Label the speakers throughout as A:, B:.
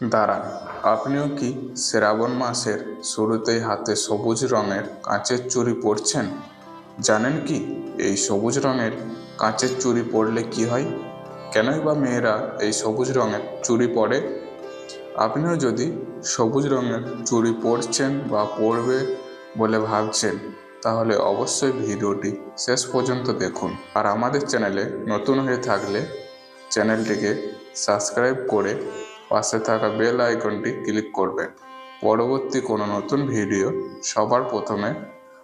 A: দাঁড়ান, আপনিও কি শ্রাবণ মাসের শুরুতেই হাতে সবুজ রঙের কাঁচের চুড়ি পরছেন? জানেন কি, এই সবুজ রঙের কাঁচের চুড়ি পরলে কি হয়? কেনই বা মেয়েরা এই সবুজ রঙের চুড়ি পরে? আপনিও যদি সবুজ রঙের চুড়ি পরছেন বা পরবে বলে ভাবছেন, তাহলে অবশ্যই ভিডিওটি শেষ পর্যন্ত দেখুন। আর আমাদের চ্যানেলে নতুন হয়ে থাকলে চ্যানেলটিকে সাবস্ক্রাইব করে পাশে থাকা বেল আইকনটি ক্লিক করবেন। পরবর্তী কোনো নতুন ভিডিও সবার প্রথমে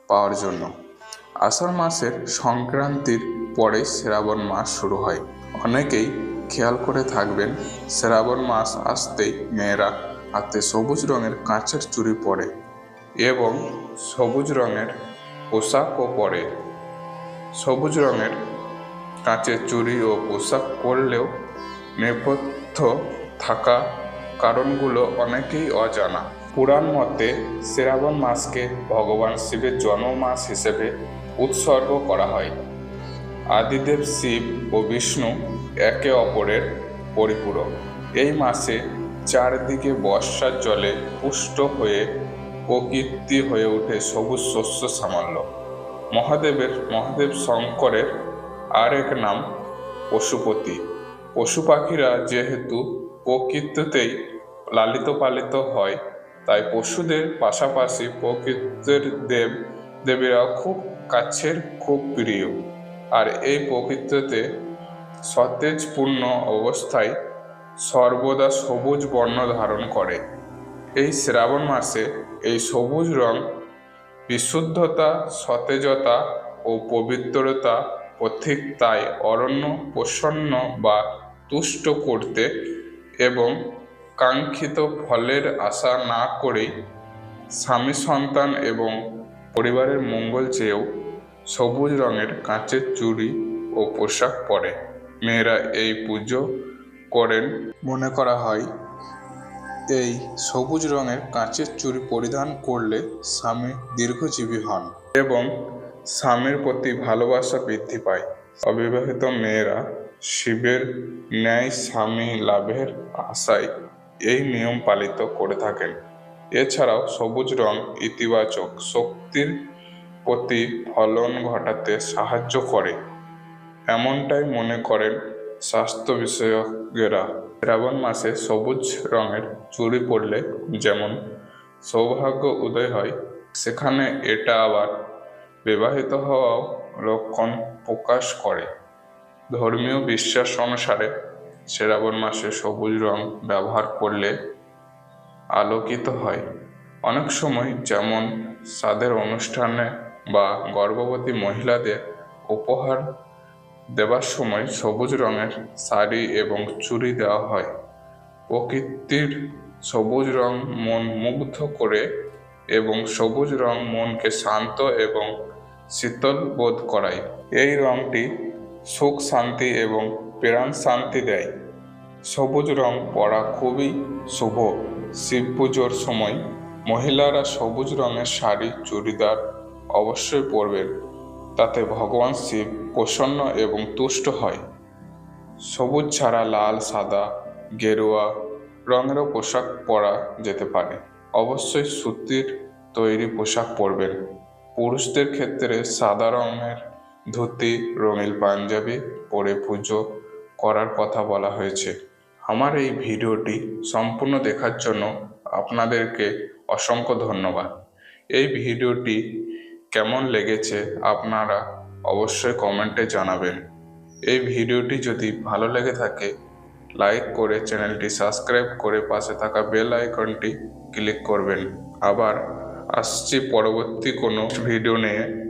A: পাওয়ার জন্য। আষাঢ় মাসের সংক্রান্তির পরেই শ্রাবণ মাস শুরু হয়। অনেকেই খেয়াল করে থাকবেন, শ্রাবণ মাস আসতেই মেয়েরা হাতে সবুজ রঙের কাঁচের চুড়ি পরে এবং সবুজ রঙের পোশাকও পরে। সবুজ রঙের কাঁচের চুড়ি ও পোশাক পরলেও নেপথ্য থাকা কারণগুলো অনেকেই অজানা। পুরাণ মতে, শ্রাবণ মাসকে ভগবান শিবের জন্ম মাস হিসেবে উৎসর্গ করা হয়। আদিদেব শিব ও বিষ্ণু একে অপরের পরিপূরক। এই মাসে চারদিকে বর্ষার জলে পুষ্ট হয়ে প্রকৃতি হয়ে ওঠে সবুজ শস্য সামান্য। মহাদেবের, মহাদেব শঙ্করের আর এক নাম পশুপতি। পশু পাখিরা যেহেতু প্রকৃতিতেই লালিত পালিত হয়, তাই পশুদের পাশাপাশি প্রকৃতির দেব দেবীরা খুব কাছের, খুব প্রিয়। আর এই প্রকৃতিতে সতেজপূর্ণ অবস্থায় সর্বদা সবুজ বর্ণ ধারণ করে। এই শ্রাবণ মাসে এই সবুজ রং বিশুদ্ধতা, সতেজতা ও পবিত্রতা প্রতীক, তাই অরণ্য প্রসন্ন বা তুষ্ট করতে এবং কাঙ্ক্ষিত ফলের আশা না করেই স্বামী সন্তান এবং পরিবারের মঙ্গল চেয়েও সবুজ রঙের কাঁচের চুড়ি ও পোশাক পরে। মেয়েরা এই পুজো করেন, মনে করা হয়, এই সবুজ রঙের কাঁচের চুড়ি পরিধান করলে স্বামী দীর্ঘজীবী হন এবং স্বামীর প্রতি ভালোবাসা বৃদ্ধি পায়। অবিবাহিত মেয়েরা শিবের ন্যায় স্বামী লাভের আশায় এই নিয়ম পালিত করে থাকেন। এছাড়াও সবুজ রং ইতিবাচক শক্তির প্রতি ফলন ঘটাতে সাহায্য করে। এমনটাই মনে করেন স্বাস্থ্য বিশেষজ্ঞরা। শ্রাবণ মাসে সবুজ রঙের চুরি পরলে যেমন সৌভাগ্য উদয় হয়, সেখানে এটা আবার বিবাহিত হওয়াও লক্ষণ প্রকাশ করে। ধর্মীয় বিশ্বাস অনুসারে শ্রাবণ মাসে সবুজ রং ব্যবহার করলে আলোকিত হয়। অনেক সময় যেমন সাদের অনুষ্ঠানে বা গর্ভবতী মহিলাদের উপহার দেবার সময় সবুজ রঙের শাড়ি এবং চুড়ি দেওয়া হয়। প্রকৃতির সবুজ রং মন মুগ্ধ করে এবং সবুজ রং মনকে শান্ত এবং শীতল বোধ করায়। এই রংটি সুখ শান্তি এবং প্রাণ শান্তি দেয়। সবুজ রং পরা খুবই শুভ। শিব পুজোর সময় মহিলারা সবুজ রঙের শাড়ি, চুড়িদার অবশ্যই পরবেন। তাতে ভগবান শিব প্রসন্ন এবং তুষ্ট হয়। সবুজ ছাড়া লাল, সাদা, গেরুয়া রঙেরও পোশাক পরা যেতে পারে। অবশ্যই সুতির তৈরি পোশাক পরবেন। পুরুষদের ক্ষেত্রে সাদা রঙের ধুতি, রঙিন পাঞ্জাবি পরে পুজো করার কথা বলা হয়েছে। আমার এই ভিডিওটি সম্পূর্ণ দেখার জন্য আপনাদেরকে অসংখ্য ধন্যবাদ। এই ভিডিওটি কেমন লেগেছে আপনারা অবশ্যই কমেন্টে জানাবেন। এই ভিডিওটি যদি ভালো লেগে থাকে, লাইক করে চ্যানেলটি সাবস্ক্রাইব করে পাশে থাকা বেল আইকনটি ক্লিক করবেন। আবার আসছি পরবর্তী কোনো ভিডিও নিয়ে।